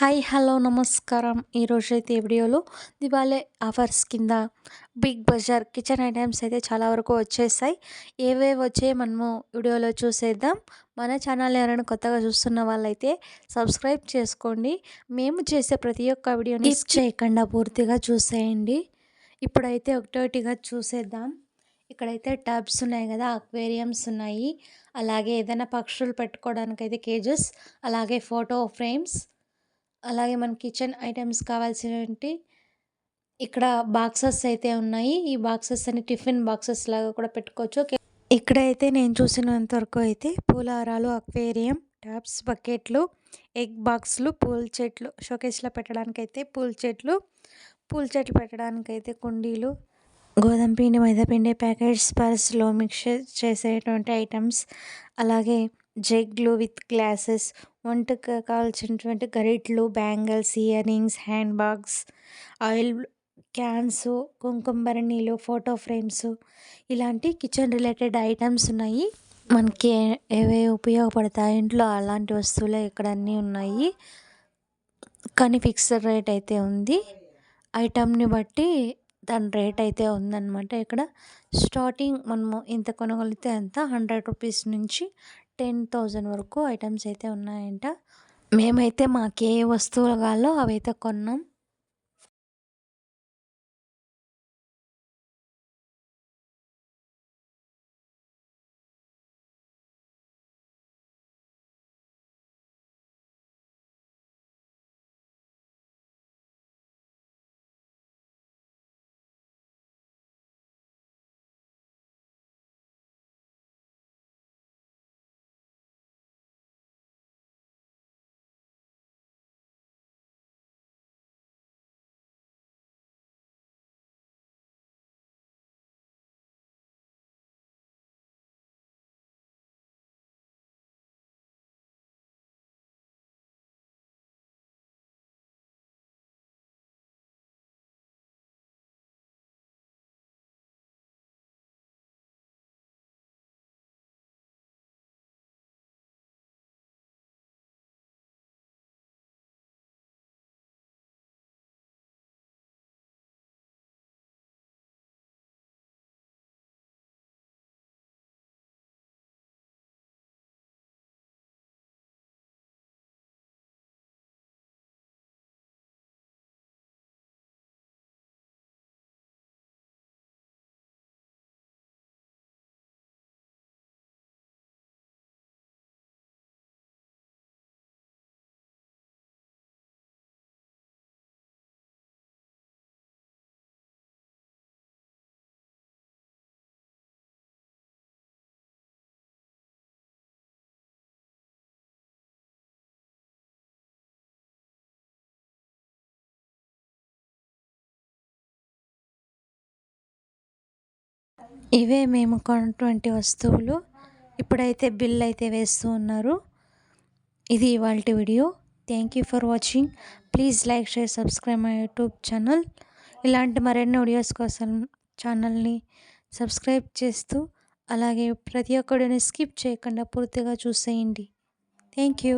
Hi hello నమస్కారం. ఈరోజు అయితే ఈ వీడియోలో దివాళీ ఆఫర్స్ కింద బిగ్ బజార్ కిచెన్ ఐటమ్స్ అయితే చాలా వరకు వచ్చేసాయి. ఏవేవి వచ్చాయో మనము వీడియోలో చూసేద్దాం. మన ఛానల్ ఎవరైనా కొత్తగా చూస్తున్న వాళ్ళైతే సబ్స్క్రైబ్ చేసుకోండి. మేము చేసే ప్రతి ఒక్క వీడియోని చేయకుండా పూర్తిగా చూసేయండి. ఇప్పుడైతే ఒకటోటిగా చూసేద్దాం. ఇక్కడైతే టబ్స్ ఉన్నాయి కదా అక్వేరియంస్ ఉన్నాయి. అలాగే ఏదైనా పక్షులు పెట్టుకోవడానికి అయితే కేజెస్ అలాగే ఫోటో ఫ్రేమ్స్. అలాగే మన కిచెన్ ఐటమ్స్ కావాల్సినవి ఇక్కడ బాక్సెస్ అయితే ఉన్నాయి. ఈ బాక్సెస్ అని టిఫిన్ బాక్సెస్ లాగా కూడా పెట్టుకోవచ్చు. ఇక్కడైతే నేను చూసినంత వరకు అయితే పూలారాలు అక్వేరియం టాప్స్ బకెట్లు ఎగ్ బాక్స్లు పూల చెట్లు షోకేస్లో పెట్టడానికి అయితే పూల చెట్లు పూల చెట్లు పెట్టడానికి అయితే కుండీలు గోధుమ పిండి మైదా పిండి ప్యాకెట్స్ పర్స్లో మిక్స్ చేసేటువంటి ఐటమ్స్ అలాగే జగ్లు విత్ గ్లాసెస్ వంటకు కావాల్సినటువంటి గరిట్లు bangles ear rings hand bags oil cans కుంకుమ భరణీలు ఫోటో ఫ్రేమ్స్ ఇలాంటి కిచెన్ రిలేటెడ్ ఐటమ్స్ ఉన్నాయి. మనకి ఏవే ఉపయోగపడతాయి? ఇంట్లో అలాంటి వస్తువులే ఇక్కడ అన్నీ ఉన్నాయి. కానీ ఫిక్స్డ్ రేట్ అయితే ఉంది. ఐటమ్ని బట్టి దాని రేట్ అయితే ఉందన్నమాట. ఇక్కడ స్టార్టింగ్ మనము ఇంత కొనగలిగితే అంత హండ్రెడ్ రూపీస్ నుంచి టెన్ థౌజండ్ వరకు ఐటమ్స్ అయితే ఉన్నాయంట. మేమైతే మాకు ఏ వస్తువులు కావాలో అవైతే కొన్నాం. ఇవే మేము కొన్నటువంటి వస్తువులు. ఇప్పుడైతే బిల్ అయితే వేస్తూ ఉన్నారు. ఇది ఇవాళ video. Thank you for watching please like share subscribe my YouTube channel ఇలాంటి మరెన్నో వీడియోస్ కోసం ఛానల్ని సబ్స్క్రైబ్ చేస్తూ అలాగే ప్రతి ఒక్కడిని స్కిప్ చేయకుండా పూర్తిగా చూసేయండి. Thank you